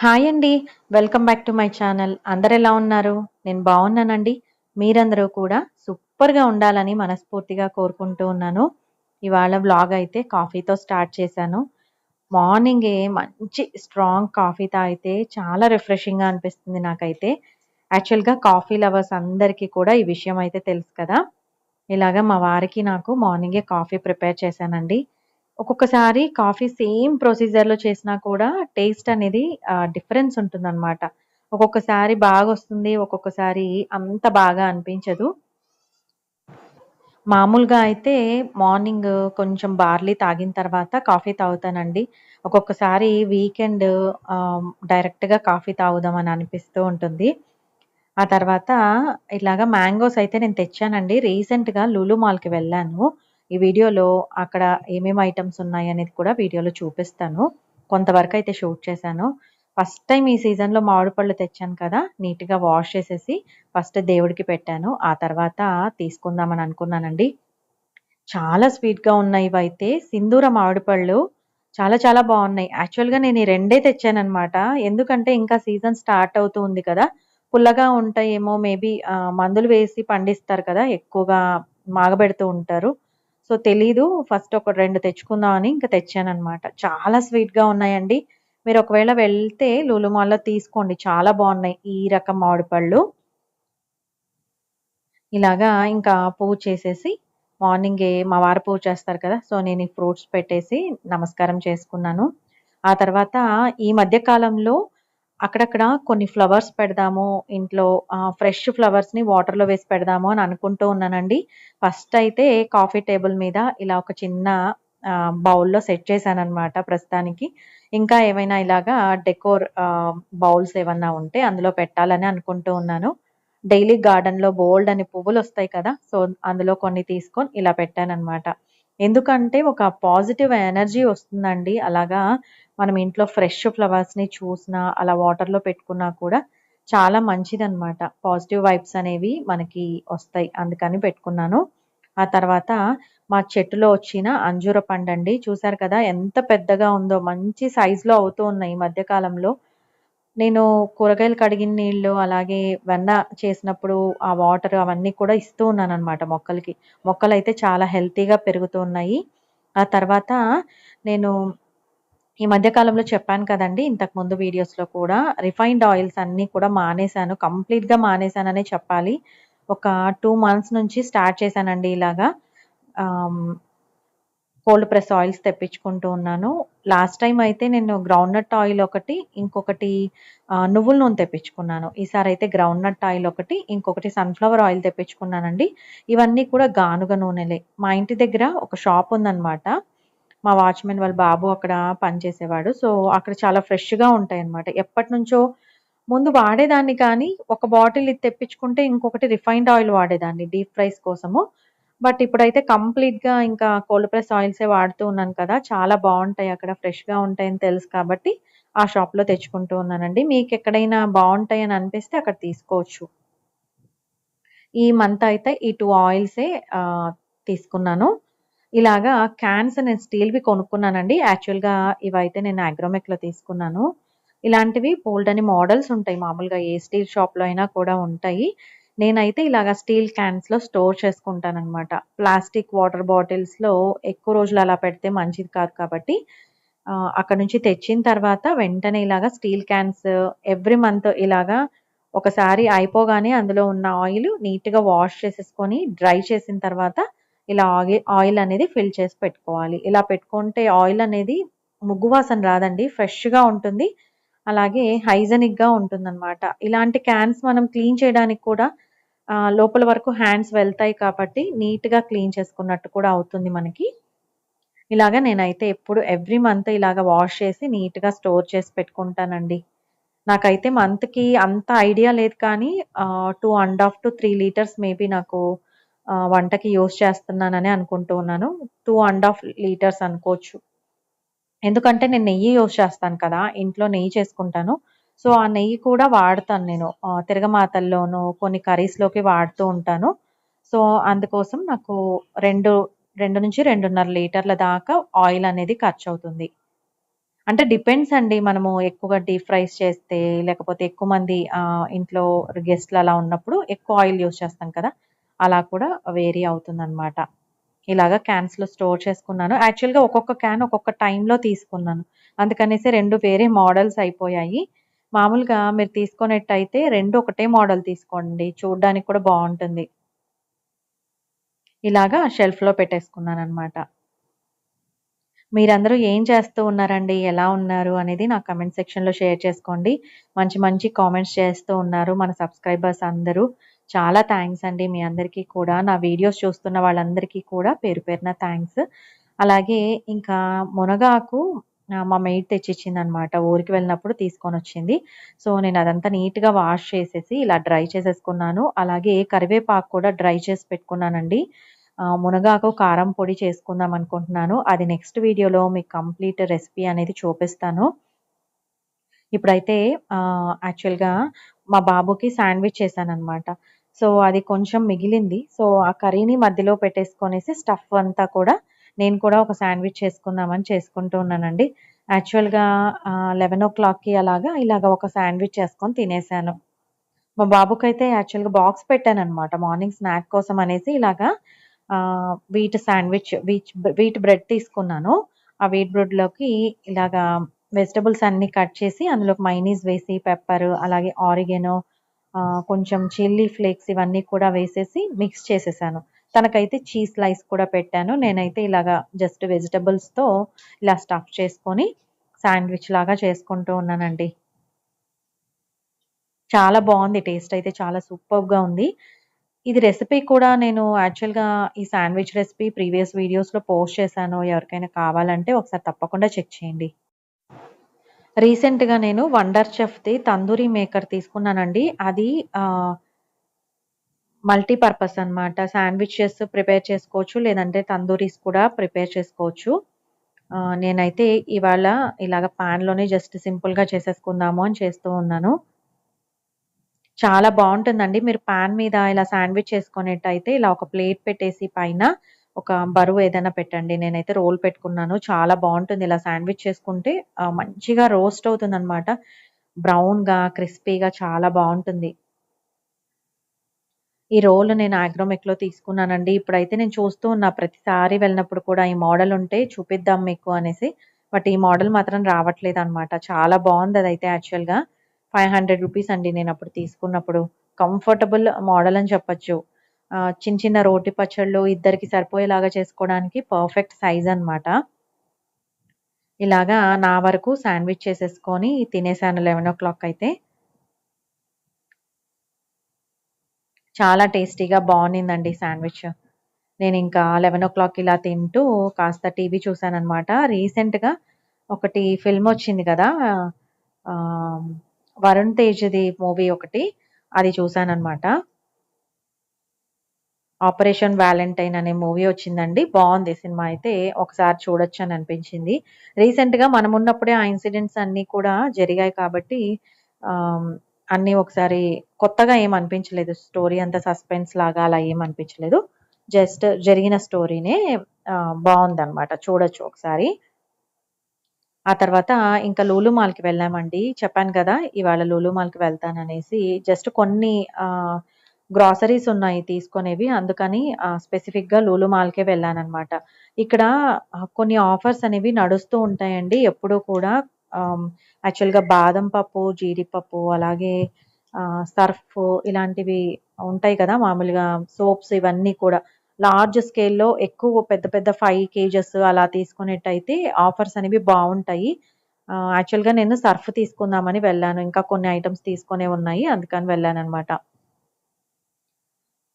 Hi అండి. Welcome back to my channel. ఎలా ఉన్నారు? నేను బాగున్నానండి మీరందరూ కూడా సూపర్‌గా ఉండాలని మనస్ఫూర్తిగా కోరుకుంటూ ఉన్నాను. ఇవాళ వ్లాగ్ అయితే కాఫీతో స్టార్ట్ చేశాను. మార్నింగే మంచి స్ట్రాంగ్ కాఫీ తాగితే చాలా రిఫ్రెషింగ్‌గా అనిపిస్తుంది నాకైతే. యాక్చువల్‌గా కాఫీ లవర్స్ అందరికీ కూడా ఈ విషయం అయితే తెలుసు కదా! ఇలాగ మా వారికి నాకు మార్నింగే కాఫీ ప్రిపేర్ చేశానండి. ఒక్కొక్కసారి కాఫీ సేమ్ ప్రొసీజర్‌లో చేసినా కూడా టేస్ట్ అనేది డిఫరెన్స్ ఉంటుందన్నమాట ఒక్కొక్కసారి బాగా వస్తుంది ఒక్కొక్కసారి అంత బాగా అనిపించదు. మామూలుగా అయితే మార్నింగ్ కొంచెం బార్లీ తాగిన తర్వాత కాఫీ తాగుతానండి. ఒక్కొక్కసారి వీకెండ్ డైరెక్ట్‌గా కాఫీ తాగుదామని అనిపిస్తూ ఉంటుంది. ఆ తర్వాత ఇలాగ మ్యాంగోస్ అయితే నేను తెచ్చానండి. రీసెంట్‌గా లులు మాల్‌కి వెళ్ళాను. ఈ వీడియోలో అక్కడ ఏమేమి ఐటెమ్స్ ఉన్నాయనేది కూడా వీడియోలో చూపిస్తాను. కొంతవరకు అయితే షూట్ చేశాను. ఫస్ట్ టైం ఈ సీజన్‌లో మామిడి పళ్ళు తెచ్చాను కదా! నీట్‌గా వాష్ చేసేసి ఫస్ట్ దేవుడికి పెట్టాను. ఆ తర్వాత తీసుకుందామని అనుకున్నానండి. చాలా స్వీట్‌గా ఉన్నాయి ఇవైతే. సింధూర మామిడి పళ్ళు చాలా చాలా బాగున్నాయి యాక్చువల్‌గా నేను ఈ రెండే తెచ్చానమాట ఎందుకంటే ఇంకా సీజన్ స్టార్ట్ అవుతూ ఉంది కదా! పుల్లగా ఉంటాయేమో మేబీ మందులు వేసి పండిస్తారు కదా! ఎక్కువగా మాగబెడుతూ ఉంటారు. సో, తెలీదు. ఫస్ట్ ఒక రెండు తెచ్చుకుందాం అని ఇంక తెచ్చాననమాట. చాలా స్వీట్‌గా ఉన్నాయండి. మీరు ఒకవేళ వెళ్తే లులుమాల్లో తీసుకోండి. చాలా బాగున్నాయి ఈ రకం మామిడి పళ్ళు. ఇలాగా ఇంకా పూజ చేసేసి మార్నింగ్ మా వారు పూజ చేస్తారు కదా! సో, నేను ఈ ఫ్రూట్స్ పెట్టేసి నమస్కారం చేసుకున్నాను. ఆ తర్వాత ఈ మధ్య కాలంలో అక్కడక్కడ కొన్ని ఫ్లవర్స్ పెడదాము ఇంట్లో ఆహ్, ఫ్రెష్ ఫ్లవర్స్‌ని వాటర్‌లో వేసి పెడదాము అని అనుకుంటూ ఉన్నానండి. ఫస్ట్ అయితే కాఫీ టేబుల్ మీద ఇలా ఒక చిన్న బౌల్‌లో సెట్ చేశాననమాట ప్రస్తుతానికి. ఇంకా ఏమైనా ఇలాగా డెకోర్ బౌల్స్ ఏమన్నా ఉంటే అందులో పెట్టాలని అనుకుంటూ ఉన్నాను. డైలీ గార్డెన్‌లో పువ్వులు వస్తాయి కదా! సో, అందులో కొన్ని తీసుకొని ఇలా పెట్టాను అనమాట ఎందుకంటే ఒక పాజిటివ్ ఎనర్జీ వస్తుందండి. అలాగా మనం ఇంట్లో ఫ్రెష్ ఫ్లవర్స్‌ని చూసినా, అలా వాటర్‌లో పెట్టుకున్నా కూడా చాలా మంచిదనమాట. పాజిటివ్ వైబ్స్ అనేవి మనకి వస్తాయి. అందుకని పెట్టుకున్నాను. ఆ తర్వాత మా చెట్టులో వచ్చిన అంజూర పండండి. చూసారు కదా! ఎంత పెద్దగా ఉందో. మంచి సైజులో అవుతూ ఉన్నాయి ఈ మధ్య కాలంలో. నేను కూరగాయలు కడిగిన నీళ్ళు, అలాగే వెన్న చేసినప్పుడు ఆ వాటర్ అవన్నీ కూడా ఇస్తూ ఉన్నాను అనమాట మొక్కలకి. మొక్కలైతే చాలా హెల్తీగా పెరుగుతూ ఉన్నాయి. ఆ తర్వాత నేను ఈ మధ్యకాలంలో చెప్పాను చెప్పాను ఇంతకు ఇంతకుముందు వీడియోస్‌లో కూడా రిఫైన్డ్ ఆయిల్స్ అన్నీ కూడా మానేశాను. కంప్లీట్‌గా మానేశాననే చెప్పాలి. ఒక టూ మంత్స్ నుంచి స్టార్ట్ చేశానండి ఇలాగా. కోల్డ్ ప్రెస్ ఆయిల్స్ తెప్పించుకుంటూ ఉన్నాను. లాస్ట్ టైం అయితే నేను గ్రౌండ్‌నట్ ఆయిల్ ఒకటి, ఇంకొకటి నువ్వుల నూనె తెప్పించుకున్నాను. ఈసారైతే గ్రౌండ్‌నట్ ఆయిల్ ఒకటి, ఇంకొకటి సన్‌ఫ్లవర్ ఆయిల్ తెప్పించుకున్నానండి. ఇవన్నీ కూడా గానుగ నూనెలే. మా ఇంటి దగ్గర ఒక షాప్ ఉందన్నమాట మా వాచ్‌మెన్ వాళ్ళ బాబు అక్కడ పనిచేసేవాడు. సో, అక్కడ చాలా ఫ్రెష్‌గా ఎప్పటి నుంచో ముందు వాడేదాన్ని కానీ, ఒక బాటిల్ ఇది తెప్పించుకుంటే ఇంకొకటి రిఫైన్డ్ ఆయిల్ వాడేదాన్ని డీప్ ఫ్రైస్ కోసము. బట్ ఇప్పుడైతే కంప్లీట్‌గా ఇంకా కోల్డ్ ప్రెస్ ఆయిల్సే వాడుతూ ఉన్నాను కదా! చాలా బాగుంటాయి అక్కడ ఫ్రెష్‌గా ఉంటాయని తెలుసు కాబట్టి, ఆ షాప్‌లో తెచ్చుకుంటూ ఉన్నానండి. మీకు ఎక్కడైనా బాగుంటాయి అని అనిపిస్తే అక్కడ తీసుకోవచ్చు. ఈ మంత్ అయితే ఈ టూ ఆయిల్సే ఏ తీసుకున్నాను. ఇలాగా క్యాన్స్ నేను స్టీల్‌వి కొనుక్కున్నానండి. యాక్చువల్‌గా ఇవైతే నేను అగ్రోమెక్‌లో తీసుకున్నాను. ఇలాంటివి బోలెడన్ని మోడల్స్ ఉంటాయి. మామూలుగా ఏ స్టీల్ షాప్‌లో అయినా కూడా ఉంటాయి. నేనైతే ఇలాగ స్టీల్ క్యాన్స్‌లో స్టోర్ చేసుకుంటానమాట ప్లాస్టిక్ వాటర్ బాటిల్స్‌లో ఎక్కువ రోజులు అలా పెడితే మంచిది కాదు కాబట్టి అక్కడ అక్కడి నుంచి తెచ్చిన తర్వాత వెంటనే ఇలాగా స్టీల్ క్యాన్స్ ఎవ్రీ మంత్ ఇలాగా ఒకసారి అయిపోగానే అందులో ఉన్న ఆయిల్ నీట్‌గా వాష్ చేసేసుకొని, డ్రై చేసిన తర్వాత ఇలా ఆయిల్ ఆయిల్ అనేది ఫిల్ చేసి పెట్టుకోవాలి. ఇలా పెట్టుకుంటే ఆయిల్ అనేది ముగ్గు వాసన రాదండి. ఫ్రెష్‌గా ఉంటుంది. అలాగే హైజెనిక్‌గా ఉంటుందనమాట. ఇలాంటి క్యాన్స్ మనం క్లీన్ చేయడానికి కూడా లోపల వరకు హ్యాండ్స్ వెళ్తాయి కాబట్టి నీట్‌గా క్లీన్ చేసుకున్నట్టు కూడా అవుతుంది మనకి. ఇలాగ నేనైతే ఎప్పుడు ఎవ్రీ మంత్ ఇలాగ వాష్ చేసి నీట్‌గా స్టోర్ చేసి పెట్టుకుంటానండి. నాకైతే మంత్‌కి అంత ఐడియా లేదు కానీ two and half to three litres maybe నాకు వంటకి యూస్ చేస్తున్నానని అనుకుంటూ ఉన్నాను. టూ అండ్ హాఫ్ లీటర్స్ అనుకోవచ్చు. ఎందుకంటే నేను నెయ్యి యూజ్ చేస్తాను కదా! ఇంట్లో నెయ్యి చేసుకుంటాను. సో, ఆ నెయ్యి కూడా వాడతాను నేను. తిరగమాతల్లోనూ, కొన్ని కర్రీస్‌లోకి వాడుతూ ఉంటాను. సో, అందుకోసం నాకు 2, 2-2.5 లీటర్ల దాకా ఆయిల్ అనేది ఖర్చు అవుతుంది అంటే డిపెండ్స్ అండి. మనము ఎక్కువగా డీప్ ఫ్రైస్ చేస్తే, లేకపోతే ఎక్కువ మంది ఇంట్లో గెస్ట్‌లు అలా ఉన్నప్పుడు ఎక్కువ ఆయిల్ యూజ్ చేస్తాం కదా! అలా కూడా వేరీ అవుతుందనమాట. ఇలాగ క్యాన్స్‌లో స్టోర్ చేసుకున్నాను. యాక్చువల్‌గా ఒక్కొక్క క్యాన్ ఒక్కొక్క టైంలో తీసుకున్నాను. అందుకనేసి రెండు వేరే మోడల్స్ అయిపోయాయి. మామూలుగా మీరు తీసుకునేట్టయితే రెండు ఒకటే మోడల్ తీసుకోండి. చూడడానికి కూడా బాగుంటుంది ఇలాగా షెల్ఫ్‌లో పెట్టేసుకున్నాననమాట. మీరందరూ ఏం చేస్తూ ఉన్నారండి? ఎలా ఉన్నారు? అనేది నా కమెంట్ సెక్షన్‌లో షేర్ చేసుకోండి. మంచి మంచి కామెంట్స్ చేస్తూ ఉన్నారు మన సబ్స్క్రైబర్స్ అందరూ. చాలా థ్యాంక్స్ అండి మీ అందరికీ కూడా. నా వీడియోస్ చూస్తున్న వాళ్ళందరికీ కూడా పేరు పేరున థ్యాంక్స్ అలాగే ఇంకా మునగాకు మా మెయిడ్ తెచ్చిచ్చిందనమాట. ఊరికి వెళ్ళినప్పుడు తీసుకొని వచ్చింది సో, నేను అదంతా నీట్‌గా వాష్ చేసేసి ఇలా డ్రై చేసేసుకున్నాను. అలాగే కరివేపాకు కూడా డ్రై చేసి పెట్టుకున్నానండి. మునగాకు కారం పొడి చేసుకుందాం అనుకుంటున్నాను. అది నెక్స్ట్ వీడియోలో మీకు కంప్లీట్ రెసిపీ అనేది చూపిస్తాను. ఇప్పుడైతే యాక్చువల్‌గా మా బాబుకి శాండ్‌విచ్ చేశాను అనమాట సో, అది కొంచెం మిగిలింది. సో, ఆ కర్రీని మధ్యలో పెట్టేసుకొనేసి స్టఫ్ అంతా కూడా నేను కూడా ఒక శాండ్‌విచ్ చేసుకుందామని చేసుకుంటూ ఉన్నానండి. యాక్చువల్‌గా లెవెన్ ఓ క్లాక్కి అలాగా ఇలాగ ఒక శాండ్‌విచ్ చేసుకొని తినేసాను. మా బాబుకైతే యాక్చువల్‌గా బాక్స్ పెట్టాననమాట. మార్నింగ్ స్నాక్ కోసం అనేసి ఇలాగా వీట్ శాండ్‌విచ్ వీచ్ వీట్ బ్రెడ్ తీసుకున్నాను. ఆ వీట్ బ్రెడ్‌లోకి ఇలాగా వెజిటబుల్స్ అన్ని కట్ చేసి అందులోకి మైనీస్ వేసి, పెప్పర్ అలాగే ఆరిగెనో కొంచెం చిల్లీ ఫ్లేక్స్ ఇవన్నీ కూడా వేసేసి మిక్స్ చేసేసాను. తనకైతే చీజ్ స్లైస్ కూడా పెట్టాను. నేనైతే ఇలాగా జస్ట్ వెజిటబుల్స్‌తో ఇలా స్టఫ్ చేసుకొని శాండ్‌విచ్ లాగా చేసుకుంటూ ఉన్నానండి. చాలా బాగుంది టేస్ట్ అయితే చాలా సూపర్గా ఉంది. ఇది రెసిపీ కూడా నేను యాక్చువల్‌గా ఈ శాండ్‌విచ్ రెసిపీ ప్రీవియస్ వీడియోస్‌లో పోస్ట్ చేశాను. ఎవరికైనా కావాలంటే ఒకసారి తప్పకుండా చెక్ చేయండి. రీసెంట్‌గా నేను వండర్ చెఫ్‌ది తందూరి మేకర్ తీసుకున్నానండి. అది మల్టీపర్పస్ అనమాట. శాండ్‌విచెస్ ప్రిపేర్ చేసుకోవచ్చు. లేదంటే తందూరీస్ కూడా ప్రిపేర్ చేసుకోవచ్చు. నేనైతే ఇవాళ ఇలాగ పాన్‌లోనే జస్ట్ సింపుల్‌గా చేసేసుకుందాము అని చేస్తూ ఉన్నాను. చాలా బాగుంటుందండి మీరు పాన్ మీద ఇలా శాండ్‌విచ్ చేసుకునేట్టయితే ఇలా ఒక ప్లేట్ పెట్టేసి పైన ఒక బరువు ఏదైనా పెట్టండి. నేనైతే రోల్ పెట్టుకున్నాను. చాలా బాగుంటుంది ఇలా శాండ్‌విచ్ చేసుకుంటే మంచిగా రోస్ట్ అవుతుంది అనమాట బ్రౌన్‌గా, క్రిస్పీగా చాలా బాగుంటుంది ఈ రోల్ నేను ఆగ్రోమెక్‌లో తీసుకున్నానండి. ఇప్పుడైతే నేను చూస్తూ ఉన్నా ప్రతిసారి వెళ్ళినప్పుడు కూడా ఈ మోడల్ ఉంటే చూపిద్దాం మీకు అనేసి. బట్ ఈ మోడల్ మాత్రం రావట్లేదు అనమాట చాలా బాగుంది బావుందదైతే యాక్చువల్‌గా. 500 రూపీస్ అండి నేను అప్పుడు తీసుకున్నప్పుడు. కంఫర్టబుల్ మోడల్ అని చెప్పొచ్చు. చిన్న చిన్న రోటి పచ్చళ్ళు ఇద్దరికి సరిపోయేలాగా చేసుకోవడానికి పర్ఫెక్ట్ సైజ్ అనమాట. ఇలాగా నా వరకు శాండ్‌విచ్ చేసేసుకొని తినేసాను 11:00 అయితే. చాలా టేస్టీగా బావున్నిందండి శాండ్‌విచ్. నేను ఇంకా లెవెన్ ఓ క్లాక్ ఇలా తింటూ కాస్త టీవీ చూసాననమాట. రీసెంట్‌గా ఒకటి ఫిల్మ్ వచ్చింది కదా వరుణ్ తేజ్‌ది మూవీ ఒకటి. అది చూసాననమాట. 'ఆపరేషన్ వాలెంటైన్' అనే మూవీ వచ్చిందండి. బాగుంది సినిమా అయితే. ఒకసారి చూడొచ్చు అని అనిపించింది. రీసెంట్‌గా మనమున్నప్పుడే ఆ ఇన్సిడెంట్స్ అన్నీ కూడా జరిగాయి కాబట్టి అన్నీ ఒకసారి కొత్తగా ఏం అనిపించలేదు. స్టోరీ అంతా సస్పెన్స్ లాగా అలా ఏం అనిపించలేదు. జస్ట్ జరిగిన స్టోరీనే ఆహ్, చూడొచ్చు ఒకసారి. ఆ తర్వాత ఇంకా లూలుమాల్కి వెళ్ళామండి. చెప్పాను కదా! ఇవాళ లూలుమాల్కి వెళ్తాననేసి. జస్ట్ కొన్ని ఆ గ్రోసరీస్ ఉన్నాయి తీసుకునేవి. అందుకని స్పెసిఫిక్‌గా లూలు మాల్‌కే వెళ్ళానమాట ఇక్కడ కొన్ని ఆఫర్స్ అనేవి నడుస్తూ ఉంటాయండి ఎప్పుడూ కూడా. యాక్చువల్‌గా బాదం పప్పు, జీడిపప్పు అలాగే సర్ఫ్ ఇలాంటివి ఉంటాయి కదా! మామూలుగా సోప్స్ ఇవన్నీ కూడా. లార్జ్ స్కేల్‌లో ఎక్కువ పెద్ద పెద్ద ఫైవ్ కేజెస్ అలా తీసుకునేట్టయితే ఆఫర్స్ అనేవి బాగుంటాయి యాక్చువల్‌గా నేను సర్ఫ్ తీసుకుందామని వెళ్ళాను. ఇంకా కొన్ని ఐటమ్స్ తీసుకునే ఉన్నాయి. అందుకని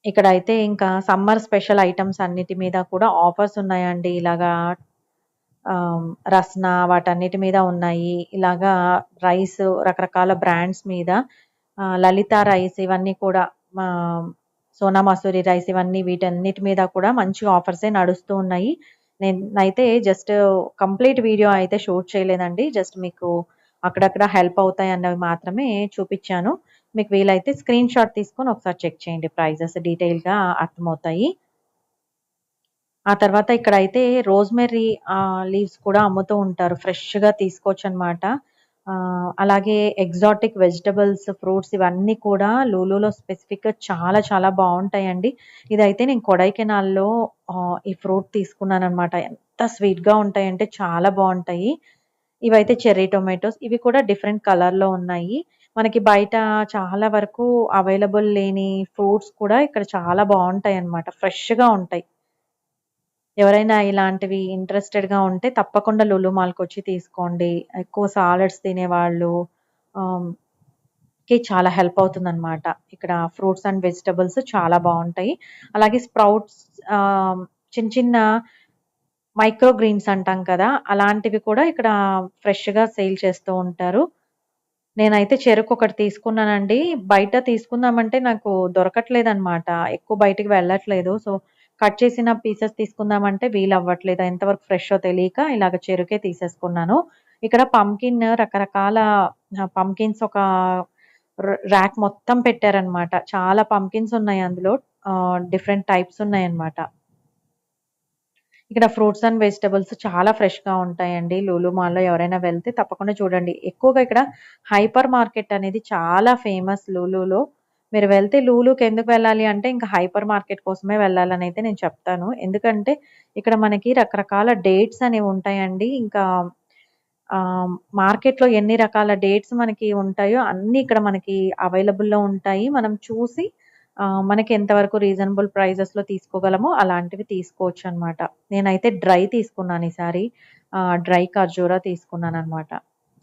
ఇక్కడ అయితే ఇంకా సమ్మర్ స్పెషల్ ఐటమ్స్ అన్నిటి మీద కూడా ఆఫర్స్ ఉన్నాయండి. ఇలాగా రస్నా వాటన్నిటి మీద ఉన్నాయి. ఇలాగా రైస్ రకరకాల బ్రాండ్స్ మీద లలిత రైస్ ఇవన్నీ కూడా సోనా మసూరి రైస్ ఇవన్నీ వీటన్నిటి మీద కూడా మంచి ఆఫర్సే నడుస్తూ ఉన్నాయి. నేనైతే జస్ట్ కంప్లీట్ వీడియో అయితే షూట్ చేయలేదండి. జస్ట్ మీకు అక్కడక్కడ హెల్ప్ అవుతాయన్నవి మాత్రమే చూపించాను మీకు వీలైతే స్క్రీన్ షాట్ తీసుకొని ఒకసారి చెక్ చేయండి. ప్రైజెస్ డీటెయిల్‌గా అర్థమవుతాయి. ఆ తర్వాత ఇక్కడైతే రోజ్‌మెర్రీ లీవ్స్ కూడా అమ్ముతూ ఉంటారు. ఫ్రెష్‌గా తీసుకోవచ్చు అనమాట అలాగే ఎగ్జాటిక్ వెజిటబుల్స్, ఫ్రూట్స్ ఇవన్నీ కూడా లూలూలో స్పెసిఫిక్‌గా చాలా చాలా బాగుంటాయండి ఇదైతే నేను కొడైకెనాల్‌లో ఈ ఫ్రూట్ తీసుకున్నాను అనమాట ఎంత స్వీట్‌గా ఉంటాయంటే చాలా బాగుంటాయి ఇవైతే చెర్రీ టొమాటోస్. ఇవి కూడా డిఫరెంట్ కలర్‌లో ఉన్నాయి. మనకి బయట చాలా వరకు అవైలబుల్ లేని ఫ్రూట్స్ కూడా ఇక్కడ చాలా బాగుంటాయి అనమాట ఫ్రెష్‌గా ఉంటాయి. ఎవరైనా ఇలాంటివి ఇంట్రెస్టెడ్‌గా ఉంటే తప్పకుండా లులు మాల్‌కొచ్చి తీసుకోండి. ఎక్కువ సాలడ్స్ తినేవాళ్ళు కి చాలా హెల్ప్ అవుతుంది అనమాట ఇక్కడ ఫ్రూట్స్ అండ్ వెజిటబుల్స్ చాలా బాగుంటాయి అలాగే స్ప్రౌట్స్ చిన్న చిన్న మైక్రో గ్రీన్స్ అంటాం కదా! అలాంటివి కూడా ఇక్కడ ఫ్రెష్‌గా సేల్ చేస్తూ ఉంటారు. నేనైతే చెరుకు ఒకటి తీసుకున్నానండి. బయట తీసుకుందామంటే నాకు దొరకట్లేదనమాట. ఎక్కువ బయటికి వెళ్ళట్లేదు. సో, కట్ చేసిన పీసెస్ తీసుకుందామంటే వీలవ్వట్లేదు. ఎంతవరకు ఫ్రెషో తెలియక ఇలాగ చెరుకే తీసేసుకున్నాను. ఇక్కడ పంకిన్ రకరకాల ఆహ్, పంకిన్స్ ఒక ర్ ర్యాక్ మొత్తం పెట్టారనమాట. చాలా పంకిన్స్ ఉన్నాయి అందులో. ఆహ్, డిఫరెంట్ టైప్స్ ఉన్నాయన్నమాట. ఇక్కడ ఫ్రూట్స్ అండ్ వెజిటబుల్స్ చాలా ఫ్రెష్‌గా ఉంటాయండి. లూలు మాల్‌లో ఎవరైనా వెళ్తే తప్పకుండా చూడండి. ఎక్కువగా ఇక్కడ హైపర్ మార్కెట్ అనేది చాలా ఫేమస్ లూలులో. మీరు వెళ్తే లూలుకి ఎందుకు వెళ్ళాలి అంటే ఇంకా హైపర్ మార్కెట్ కోసమే వెళ్ళాలని అయితే నేను చెప్తాను. ఎందుకంటే ఇక్కడ మనకి రకరకాల డేట్స్ అనేవి ఉంటాయండి. ఇంకా మార్కెట్‌లో ఎన్ని రకాల డేట్స్ మనకి ఉంటాయో అన్నీ ఇక్కడ మనకి అవైలబుల్‌లో ఉంటాయి. మనం చూసి మనకి ఎంతవరకు రీజనబుల్ ప్రైజెస్‌లో తీసుకోగలమో అలాంటివి తీసుకోవచ్చు అనమాట నేనైతే డ్రై తీసుకున్నాను ఈసారి. డ్రై ఖర్జూరా తీసుకున్నాను అనమాట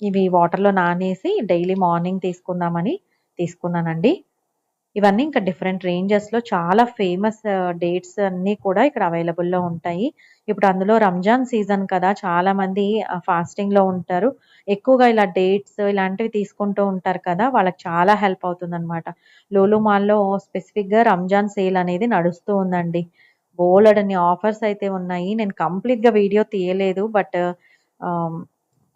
ఇవి వాటర్‌లో నానేసి డైలీ మార్నింగ్ తీసుకుందామని తీసుకున్నానండి. ఇవన్నీ ఇంకా డిఫరెంట్ రేంజెస్‌లో చాలా ఫేమస్ డేట్స్ అన్నీ కూడా ఇక్కడ అవైలబుల్‌లో ఉంటాయి. ఇప్పుడు అందులో రంజాన్ సీజన్ కదా! చాలామంది ఆహ్, ఫాస్టింగ్‌లో ఉంటారు. ఎక్కువగా ఇలా డేట్స్ ఇలాంటివి తీసుకుంటూ ఉంటారు కదా! వాళ్ళకి చాలా హెల్ప్ అవుతుందనమాట. లూలు మాల్‌లో స్పెసిఫిక్‌గా రంజాన్ సేల్ అనేది నడుస్తూ ఉందండి. బోలెడన్ని ఆఫర్స్ అయితే ఉన్నాయి. నేను కంప్లీట్‌గా వీడియో తీయలేదు. బట్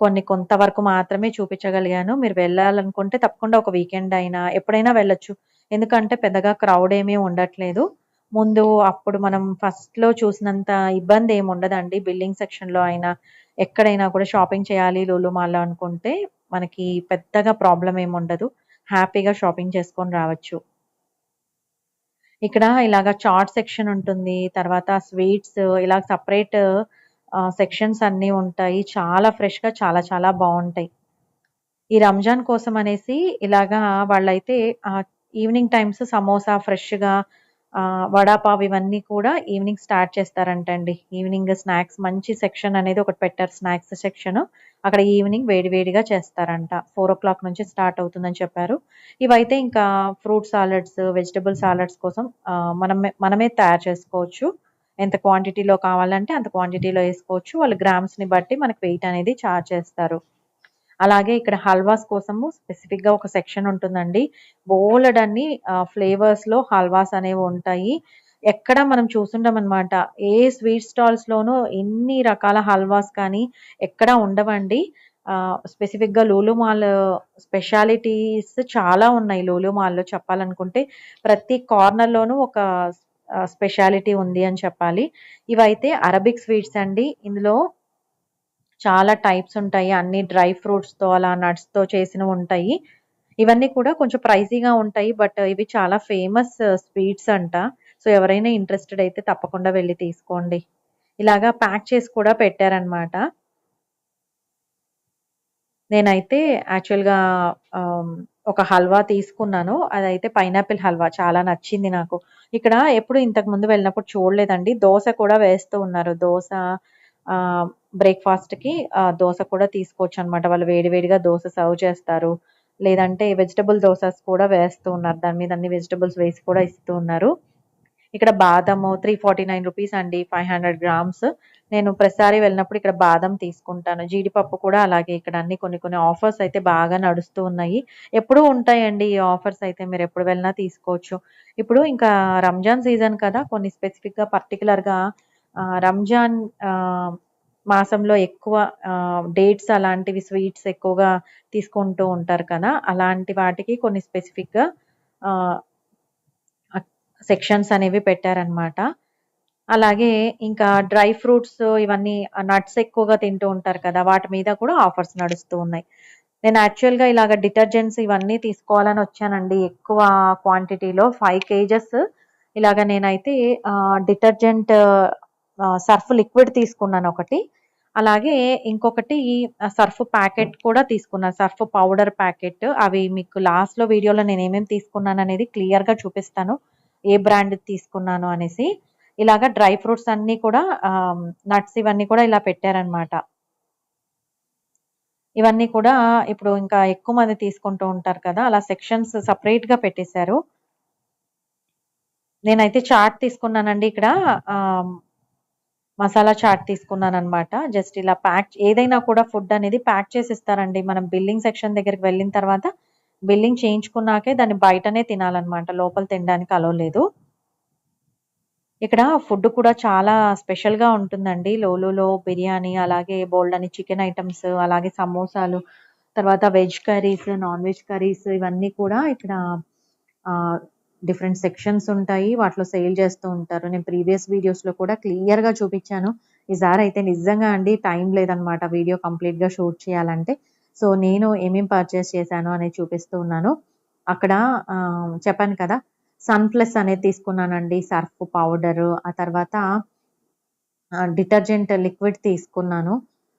కొన్ని కొంతవరకు మాత్రమే చూపించగలిగాను. మీరు వెళ్ళాలనుకుంటే తప్పకుండా ఒక వీకెండ్ అయినా ఎప్పుడైనా వెళ్ళొచ్చు. ఎందుకంటే పెద్దగా క్రౌడ్ ఏమీ ఉండట్లేదు. ముందు అప్పుడు మనం ఫస్ట్‌లో చూసినంత ఇబ్బంది ఏమి ఉండదండి. బిల్లింగ్ సెక్షన్‌లో అయినా, ఎక్కడైనా కూడా షాపింగ్ చేయాలి లూలు మాల్‌లో అనుకుంటే మనకి పెద్దగా ప్రాబ్లం ఏమి ఉండదు. హ్యాపీగా షాపింగ్ చేసుకొని రావచ్చు. ఇక్కడ ఇలాగ చాట్ సెక్షన్ ఉంటుంది. తర్వాత స్వీట్స్ ఇలా సెపరేట్ సెక్షన్స్ అన్నీ ఉంటాయి. చాలా ఫ్రెష్‌గా చాలా చాలా బాగుంటాయి ఈ రంజాన్ కోసం అనేసి ఇలాగా వాళ్ళైతే ఈవినింగ్ టైమ్స్ సమోసా ఫ్రెష్‌గా వడాపావ్ ఇవన్నీ కూడా ఈవినింగ్ స్టార్ట్ చేస్తారంటండి. ఈవినింగ్ స్నాక్స్ మంచి సెక్షన్ అనేది ఒకటి పెట్టారు స్నాక్స్ సెక్షన్ అక్కడ ఈవినింగ్ వేడి వేడిగా చేస్తారంట. 4:00 నుంచి స్టార్ట్ అవుతుందని చెప్పారు. ఇవైతే ఇంకా ఫ్రూట్ సాలడ్స్, వెజిటబుల్ సాలడ్స్ కోసం మనం మనమే మనమే తయారు చేసుకోవచ్చు. ఎంత క్వాంటిటీలో కావాలంటే అంత క్వాంటిటీలో వేసుకోవచ్చు వాళ్ళు గ్రామ్స్‌ని బట్టి మనకు వెయిట్ అనేది చార్జ్ చేస్తారు. అలాగే ఇక్కడ హల్వాస్ కోసము స్పెసిఫిక్‌గా ఒక సెక్షన్ ఉంటుందండి. బోలెడన్ని ఫ్లేవర్స్ ఫ్లేవర్స్‌లో హల్వాస్ అనేవి ఉంటాయి. ఎక్కడ మనం చూసుండమనమాట. ఏ స్వీట్ స్టాల్స్‌లోనూ ఎన్ని రకాల హల్వాస్ కానీ ఎక్కడ ఉండవండి. స్పెసిఫిక్ స్పెసిఫిక్‌గా లూలు మాల్ స్పెషాలిటీస్ చాలా ఉన్నాయి లూలు మాల్‌లో చెప్పాలనుకుంటే. ప్రతి కార్నర్‌లోనూ ఒక స్పెషాలిటీ ఉంది అని చెప్పాలి. ఇవైతే అరబిక్ స్వీట్స్ అండి. ఇందులో చాలా టైప్స్ ఉంటాయి. అన్ని డ్రై ఫ్రూట్స్‌తో అలా నట్స్‌తో చేసినవి ఉంటాయి ఇవన్నీ కూడా కొంచెం ప్రైజీగా ఉంటాయి. బట్ ఇవి చాలా ఫేమస్ స్వీట్స్ uh, అంట. సో, ఎవరైనా ఇంట్రెస్టెడ్ అయితే తప్పకుండా వెళ్ళి తీసుకోండి. ఇలాగా ప్యాక్ చేసి కూడా పెట్టారనమాట. నేనైతే యాక్చువల్‌గా um, ఒక హల్వా తీసుకున్నాను. అదైతే పైనాపిల్ హల్వా చాలా నచ్చింది నాకు. ఇక్కడ ఎప్పుడు ఇంతకు ముందు వెళ్ళినప్పుడు చూడలేదండి. దోశ కూడా వేస్తూ ఉన్నారు. దోశ బ్రేక్‌ఫాస్ట్‌కి ఆహ్, దోస కూడా తీసుకోవచ్చనమాట. వాళ్ళు వేడివేడిగా దోశ సర్వ్ చేస్తారు. లేదంటే వెజిటబుల్ దోసస్ కూడా వేస్తూ ఉన్నారు. దాని మీద అన్ని వెజిటబుల్స్ వేసి కూడా ఇస్తూ ఉన్నారు. ఇక్కడ బాదము 349 రూపీస్ అండి. 500 గ్రామ్స్. నేను ప్రతిసారి వెళ్ళినప్పుడు ఇక్కడ బాదం తీసుకుంటాను. జీడిపప్పు కూడా అలాగే ఇక్కడ అన్ని కొన్ని కొన్ని ఆఫర్స్ అయితే బాగా నడుస్తూ ఉన్నాయి. ఎప్పుడూ ఉంటాయండి ఈ ఆఫర్స్ అయితే మీరు ఎప్పుడు వెళ్ళినా తీసుకోవచ్చు. ఇప్పుడు ఇంకా రంజాన్ సీజన్ కదా! కొన్ని స్పెసిఫిక్‌గా పర్టికులర్గా రంజాన్ మాసంలో ఎక్కువ డేట్స్ అలాంటివి స్వీట్స్ ఎక్కువగా తీసుకుంటూ ఉంటారు కదా! అలాంటి వాటికి కొన్ని స్పెసిఫిక్‌గా సెక్షన్స్ అనేవి పెట్టారనమాట. అలాగే ఇంకా డ్రై ఫ్రూట్స్ ఇవన్నీ నట్స్ ఎక్కువగా తింటూ ఉంటారు కదా! వాటి మీద కూడా ఆఫర్స్ నడుస్తూ ఉన్నాయి. నేను యాక్చువల్‌గా ఇలాగ డిటర్జెంట్స్ ఇవన్నీ తీసుకోవాలని వచ్చానండి. ఎక్కువ క్వాంటిటీలో ఫైవ్ కేజెస్ ఇలాగ నేనైతే డిటర్జెంట్ సర్ఫ్ లిక్విడ్ తీసుకున్నాను ఒకటి. అలాగే ఇంకొకటి సర్ఫ్ ప్యాకెట్ కూడా తీసుకున్నాను. Surf powder packet. అవి మీకు లాస్ట్‌లో వీడియోలో నేను ఏమేమి తీసుకున్నాను అనేది క్లియర్‌గా చూపిస్తాను. ఏ బ్రాండ్ తీసుకున్నాను అనేసి. ఇలాగ డ్రై ఫ్రూట్స్ అన్నీ కూడా నట్స్ ఇవన్నీ కూడా ఇలా పెట్టారనమాట. ఇవన్నీ కూడా ఇప్పుడు ఇంకా ఎక్కువ మంది తీసుకుంటూ ఉంటారు కదా! అలా సెక్షన్స్ సపరేట్గా పెట్టేశారు. నేనైతే చాట్ తీసుకున్నానండి ఇక్కడ. మసాలా చాట్ తీసుకున్నాను అనమాట జస్ట్ ఇలా ప్యాక్ ఏదైనా కూడా ఫుడ్ అనేది ప్యాక్ చేసి ఇస్తారండి. మనం బిల్లింగ్ సెక్షన్ దగ్గరికి వెళ్ళిన తర్వాత బిల్లింగ్ చేయించుకున్నాకే దాన్ని బయటనే తినాలనమాట. లోపల తినడానికి అలవలేదు ఇక్కడ ఫుడ్ కూడా చాలా స్పెషల్‌గా ఉంటుందండి. లోలులో బిర్యానీ, అలాగే బోల్డ్ అని చికెన్ ఐటమ్స్ అలాగే సమోసాలు, తర్వాత veg curries, non veg curries ఇవన్నీ కూడా ఇక్కడ డిఫరెంట్ సెక్షన్స్ ఉంటాయి. వాటిలో సేల్ చేస్తూ ఉంటారు. నేను ప్రీవియస్ వీడియోస్‌లో కూడా క్లియర్‌గా చూపిచ్చాను. అయితే నిజంగా అండి టైం లేదనమాట వీడియో కంప్లీట్‌గా షూట్ చేయాలంటే. సో, నేను ఏమేం పర్చేస్ చేశాను అనేది చూపిస్తూ ఉన్నాను. అక్కడ చెప్పాను కదా! సన్ ప్లస్ అనేది తీసుకున్నానండి. సర్ఫ్ పౌడరు, ఆ తర్వాత డిటర్జెంట్ లిక్విడ్ తీసుకున్నాను.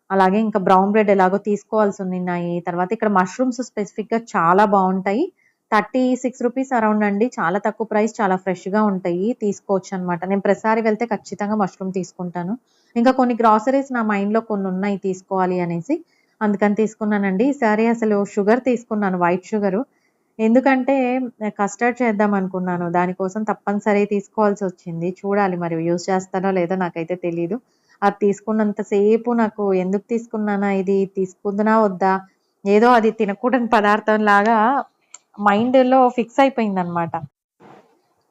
అలాగే ఇంకా బ్రౌన్ బ్రెడ్ ఎలాగో తీసుకోవాల్సి ఉన్నాయి తర్వాత ఇక్కడ మష్రూమ్స్ స్పెసిఫిక్‌గా చాలా బాగుంటాయి థర్టీ సిక్స్ రూపీస్ అరౌండ్ అండి. చాలా తక్కువ ప్రైస్. చాలా ఫ్రెష్‌గా ఉంటాయి. తీసుకోవచ్చు అనమాట నేను ప్రతిసారి వెళ్తే ఖచ్చితంగా మష్రూమ్ తీసుకుంటాను. ఇంకా కొన్ని గ్రాసరీస్ నా మైండ్‌లో కొన్నున్నాయి తీసుకోవాలి అనేసి. అందుకని తీసుకున్నానండి. ఈసారి అసలు షుగర్ తీసుకున్నాను. White sugar. ఎందుకంటే కస్టర్డ్ చేద్దాం అనుకున్నాను. దానికోసం తప్పనిసరి తీసుకోవాల్సొచ్చింది. చూడాలి మరి యూజ్ చేస్తానో లేదో నాకైతే తెలియదు అది తీసుకున్నంత సేపు నాకు ఎందుకు తీసుకున్నానా ఇది? తీసుకుందునా వద్దా? ఏదో అది తినకూడని పదార్థంలాగా మైండ్‌లో ఫిక్స్ అయిపోయిందనమాట.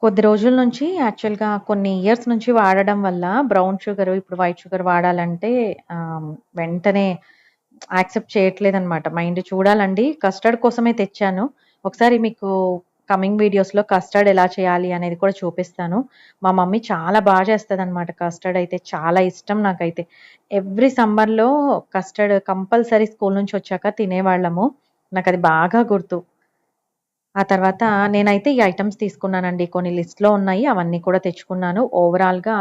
కొద్ది రోజుల నుంచి యాక్చువల్‌గా కొన్ని ఇయర్స్ నుంచి వాడడం వల్ల బ్రౌన్ షుగర్, ఇప్పుడు వైట్ షుగర్ వాడాలంటే వెంటనే యాక్సెప్ట్ చేయట్లేదు అనమాట మైండ్ చూడాలండి. కస్టర్డ్ కోసమే తెచ్చాను. ఒకసారి మీకు కమింగ్ వీడియోస్‌లో కస్టర్డ్ ఎలా చేయాలి అనేది కూడా చూపిస్తాను. మా మమ్మీ చాలా బాగా చేస్తుంది అనమాట కస్టర్డ్ అయితే. చాలా ఇష్టం నాకైతే. ఎవ్రీ సమ్మర్‌లో కస్టర్డ్ కంపల్సరీ స్కూల్ నుంచి వచ్చాక తినేవాళ్ళము. నాకు అది బాగా గుర్తు. ఆ తర్వాత నేనైతే ఈ ఐటమ్స్ తీసుకున్నానండి. కొన్ని లిస్ట్‌లో ఉన్నాయి. అవన్నీ కూడా తెచ్చుకున్నాను. ఓవరాల్‌గా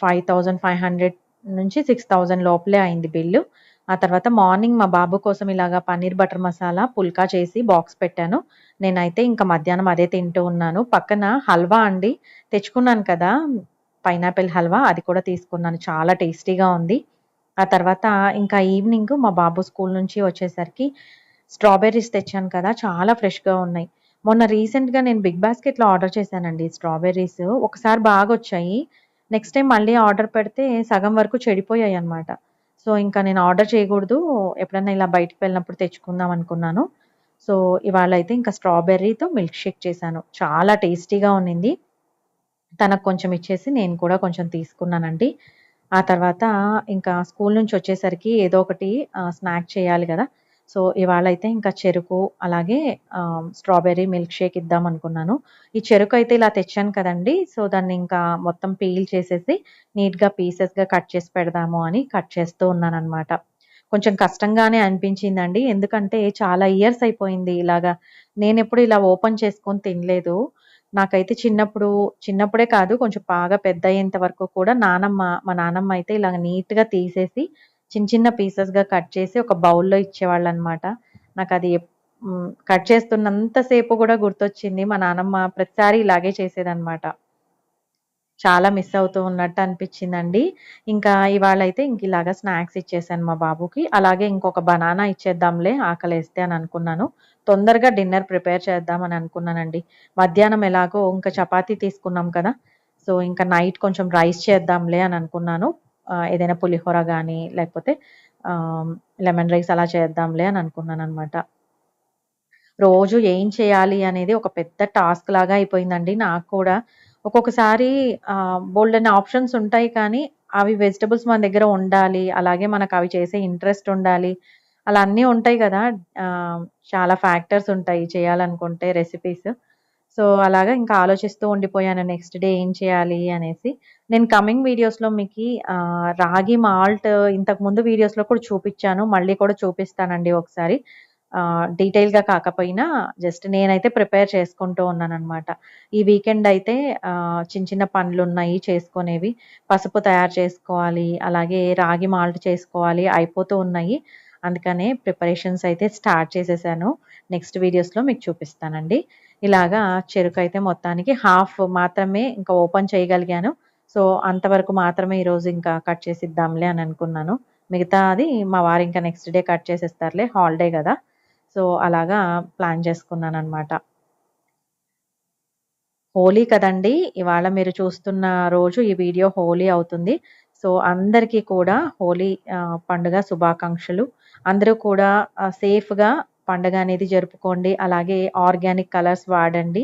ఫైవ్ థౌసండ్ ఫైవ్ హండ్రెడ్ నుంచి 6000 లోపలే అయింది బిల్లు. ఆ తర్వాత మార్నింగ్ మా బాబు కోసం ఇలాగా పన్నీర్ బటర్ మసాలా, పుల్కా చేసి బాక్స్ పెట్టాను. నేనైతే ఇంకా మధ్యాహ్నం అదే తింటూ ఉన్నాను. పక్కన హల్వా అండి. తెచ్చుకున్నాను కదా! పైనాపిల్ హల్వా అది కూడా తీసుకున్నాను. చాలా టేస్టీగా ఉంది. ఆ తర్వాత ఇంకా ఈవినింగ్ మా బాబు స్కూల్ నుంచి వచ్చేసరికి స్ట్రాబెర్రీస్ తెచ్చాను కదా! చాలా ఫ్రెష్‌గా ఉన్నాయి. మొన్న రీసెంట్‌గా నేను బిగ్ బాస్కెట్‌లో ఆర్డర్ చేశానండి స్ట్రాబెర్రీస్. ఒకసారి బాగా వచ్చాయి నెక్స్ట్ టైం మళ్ళీ ఆర్డర్ పెడితే సగం వరకు చెడిపోయాయి అనమాట సో, ఇంకా నేను ఆర్డర్ చేయకూడదు. ఎప్పుడన్నా ఇలా బయటకు వెళ్ళినప్పుడు తెచ్చుకుందాం అనుకున్నాను. సో, ఇవాళ అయితే ఇంకా స్ట్రాబెర్రీతో మిల్క్ షేక్ చేశాను. చాలా టేస్టీగా ఉన్నింది. తనకు కొంచెం ఇచ్చేసి నేను కూడా కొంచెం తీసుకున్నానండి. ఆ తర్వాత ఇంకా స్కూల్ నుంచి వచ్చేసరికి ఏదో ఒకటి స్నాక్ చేయాలి కదా సో, ఇవాళైతే ఇంకా చెరుకు, అలాగే స్ట్రాబెర్రీ మిల్క్ షేక్ ఇద్దాం అనుకున్నాను ఈ చెరుకు అయితే ఇలా తెచ్చాను కదండి సో, దాన్ని ఇంకా మొత్తం పీల్ చేసేసి నీట్‌గా పీసెస్‌గా కట్ చేసి పెడదాము అని కట్ చేస్తూ ఉన్నాననమాట. కొంచెం కష్టంగానే అనిపించిందండి. ఎందుకంటే చాలా ఇయర్స్ అయిపోయింది ఇలాగా నేను ఎప్పుడు ఇలా ఓపెన్ చేసుకొని తినలేదు. నాకైతే చిన్నప్పుడు చిన్నప్పుడే కాదు కొంచెం బాగా పెద్ద అయ్యేంత వరకు కూడా నానమ్మ మా నానమ్మ అయితే ఇలాగ నీట్‌గా తీసేసి చిన్న చిన్న పీసెస్‌గా కట్ చేసి ఒక బౌల్‌లో ఇచ్చేవాళ్ళు అనమాట నాకు అది కట్ చేస్తున్నంత సేపు గుర్తొచ్చింది. మా నానమ్మ ప్రతిసారి ఇలాగే చేసేదనమాట. చాలా మిస్ అవుతూ ఉన్నట్టు అనిపించిందండి. ఇంకా ఇవాళ అయితే ఇంక ఇలాగ స్నాక్స్ ఇచ్చేసాను మా బాబుకి. అలాగే ఇంకొక బనానా ఇచ్చేద్దాంలే ఆకలేస్తే అని అనుకున్నాను. తొందరగా డిన్నర్ ప్రిపేర్ చేద్దామని అనుకున్నానండి. మధ్యాహ్నం ఎలాగో ఇంక చపాతీ తీసుకున్నాం కదా! సో, ఇంకా నైట్ కొంచెం రైస్ చేద్దాంలే అని అనుకున్నాను. ఏదైనా పులిహోర కానీ లేకపోతే లెమన్ రైస్ అలా చేద్దాంలే అని అనుకున్నాను అనమాట రోజు ఏం చేయాలి అనేది ఒక పెద్ద టాస్క్ లాగా అయిపోయిందండి నాకు కూడా. ఒక్కొక్కసారి బోల్డ్ అనే ఆప్షన్స్ ఉంటాయి కానీ, అవి వెజిటబుల్స్ మన దగ్గర ఉండాలి. అలాగే మనకు అవి చేసే ఇంట్రెస్ట్ ఉండాలి. అలా అన్నీ ఉంటాయి కదా చాలా ఫ్యాక్టర్స్ ఉంటాయి చేయాలనుకుంటే రెసిపీస్. సో అలాగా ఇంకా ఆలోచిస్తూ ఉండిపోయాను నెక్స్ట్ డే ఏం చేయాలి అనేసి. నేను కమింగ్ వీడియోస్లో మీకు రాగి మాల్ట్ ఇంతకు ముందు వీడియోస్లో కూడా చూపించాను మళ్ళీ కూడా చూపిస్తానండి ఒకసారి. డీటెయిల్గా కాకపోయినా జస్ట్ నేనైతే ప్రిపేర్ చేసుకుంటూ ఉన్నానమాట ఈ వీకెండ్ అయితే చిన్న చిన్న పనులు ఉన్నాయి చేసుకునేవి. పసుపు తయారు చేసుకోవాలి అలాగే రాగి మాల్ట్ చేసుకోవాలి అయిపోతూ ఉన్నాయి. అందుకనే ప్రిపరేషన్స్ అయితే స్టార్ట్ చేసేసాను. నెక్స్ట్ వీడియోస్లో మీకు చూపిస్తానండి. ఇలాగా చెరుకు అయితే మొత్తానికి హాఫ్ మాత్రమే ఇంకా ఓపెన్ చేయగలిగాను. సో అంతవరకు మాత్రమే ఈరోజు ఇంకా కట్ చేసిద్దాంలే అని అనుకున్నాను. మిగతా అది మా వారు ఇంకా నెక్స్ట్ డే కట్ చేసేస్తారులే హాలిడే కదా. సో అలాగా ప్లాన్ చేసుకున్నాను అనమాట హోలీ కదండి ఇవాళ మీరు చూస్తున్న రోజు ఈ వీడియో హోలీ అవుతుంది. సో అందరికీ కూడా హోలీ పండుగ శుభాకాంక్షలు. అందరూ కూడా సేఫ్గా పండగ అనేది జరుపుకోండి. అలాగే ఆర్గానిక్ కలర్స్ వాడండి.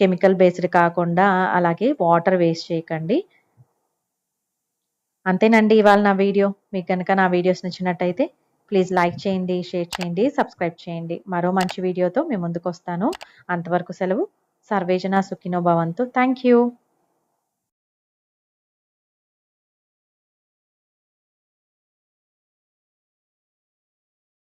కెమికల్ బేస్డ్ కాకుండా అలాగే వాటర్ వేస్ట్ చేయకండి. అంతేనండి ఇవాళ నా వీడియో. మీకు కనుక నా వీడియోస్ నచ్చినట్టయితే ప్లీజ్ లైక్ చేయండి షేర్ చేయండి సబ్స్క్రైబ్ చేయండి. మరో మంచి వీడియోతో మీ ముందుకు వస్తాను అంతవరకు సెలవు. సర్వేజన సుఖినో భవంతు. Thank you.